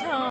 ਹਾਂ।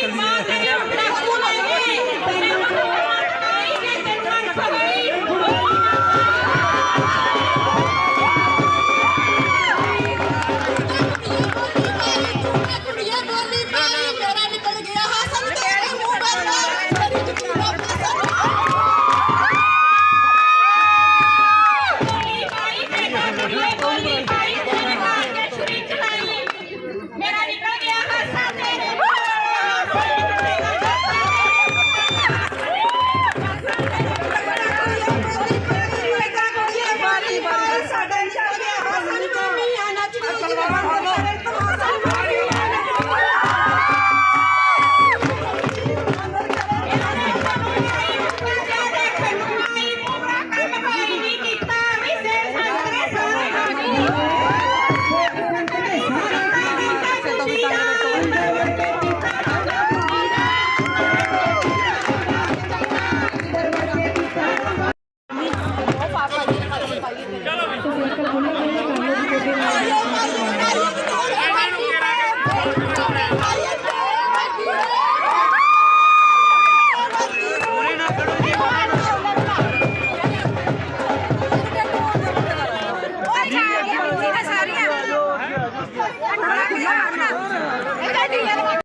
Kalina. ਦੇ ਬਹਾਨਾ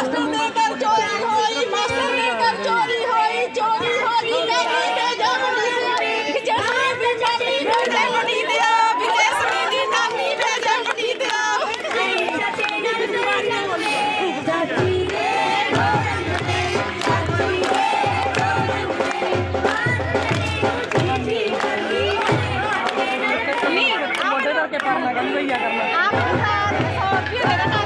ਮਾਸਟਰ ਦੇ ਘਰ ਚੋਰੀ ਹੋਈ ਮਾਸਟਰ ਦੇ ਘਰ ਚੋਰੀ ਹੋਈ ਚੋਰੀ ਹੋ ਗਈ ਮੈਗੀ ਤੇ ਜਾਮਣੀ ਤੇ ਜਸਮੀ ਵੀ ਜਾਮਣੀ ਤੇ ਜਾਮਣੀ ਤੇ ਆ ਵੀ ਜਸਮੀ ਦੀ ਨਾਨੀ ਤੇ ਜਾਮਣੀ ਤੇ ਆ ਨਹੀਂ ਮੋਢੇ ਕਰਕੇ ਪਰਨਾ ਕਹਿੰਦੇ ਹੀ ਆ ਕਰਨਾ ਆਪ ਨੂੰ 100 ਰੁਪਏ ਦੇਣਾ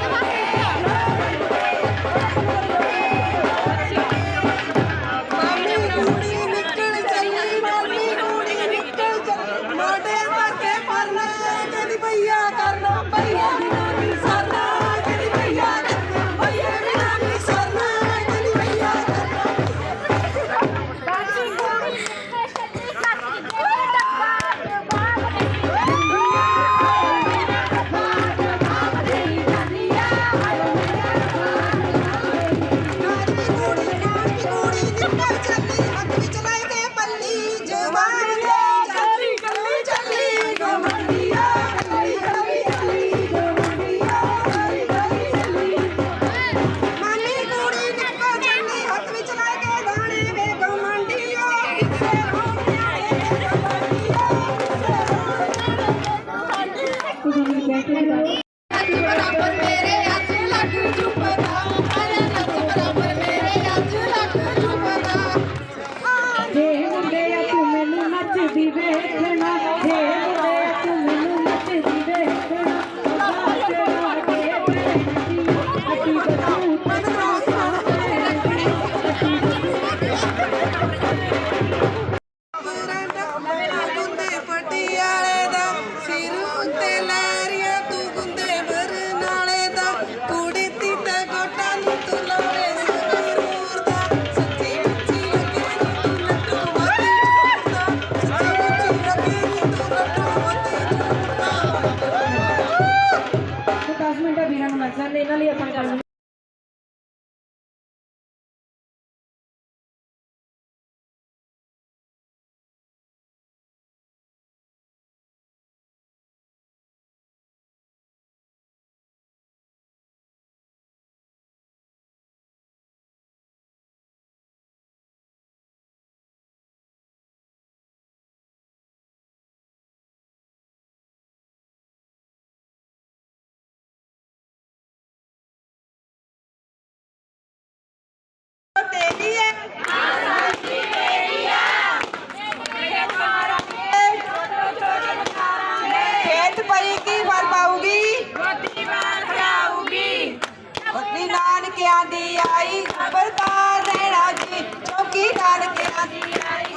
ਖਬਰਦਾਰ ਰਹਿਣਾ ਜੀ ਚੌਕੀ ਨਾਨਕਿਆਂ ਦੀ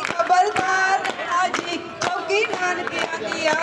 ਖਬਰਦਾਰ ਰਹਿਣਾ ਜੀ ਚੌਕੀ ਨਾਨਕਿਆਂ ਦੀ ਆ।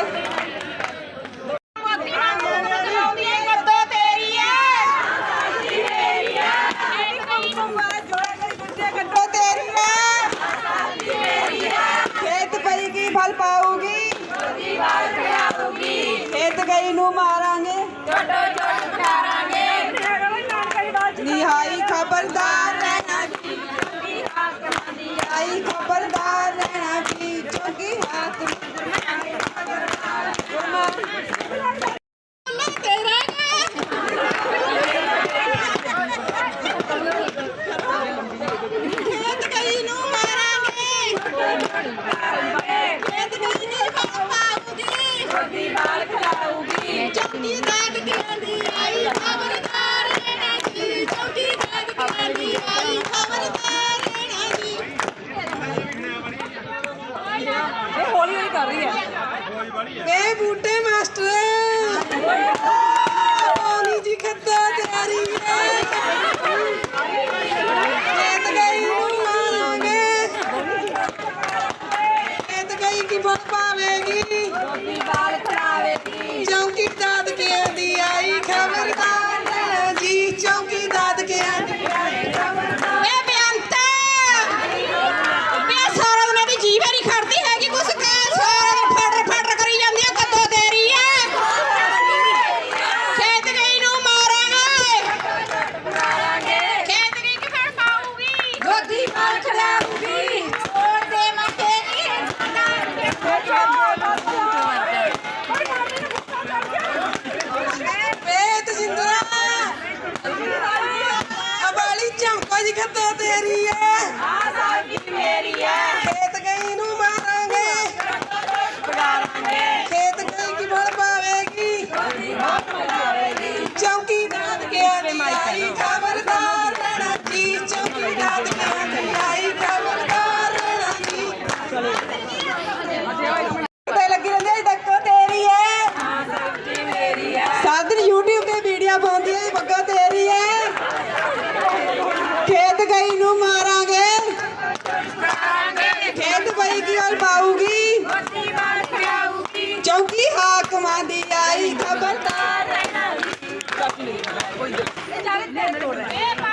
ਖਿਆਊਗੀ ਮੋਤੀ ਬਾਲ ਖਿਆਊਗੀ ਚੌਕੀ ਹਾਕਮਾਂ ਦੀ ਆਈ ਖਬਰਦਾਰ ਰਹਿਣਾ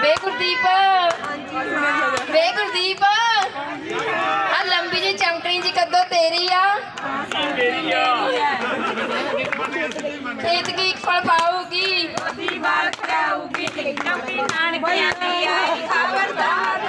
ਵੇ ਗੁਰਦੀਪ। ਵੇ ਗੁਰਦੀਪ। ਆ ਲੰਬੀ ਜੀ ਚਮਕਣੀ ਜੀ ਕਦੋਂ ਤੇਰੀ ਆ। ਤੇਰੀ ਆ ਖੇਤ ਕੀ ਇੱਕ ਫਲ ਪਾਉਗੀ ਮੋਤੀ ਬਾਲ ਖਿਆਊਗੀ ਚੌਕੀ ਨਾਨਕਿਆਂ ਦੀ ਆਈ ਖਬਰਦਾਰ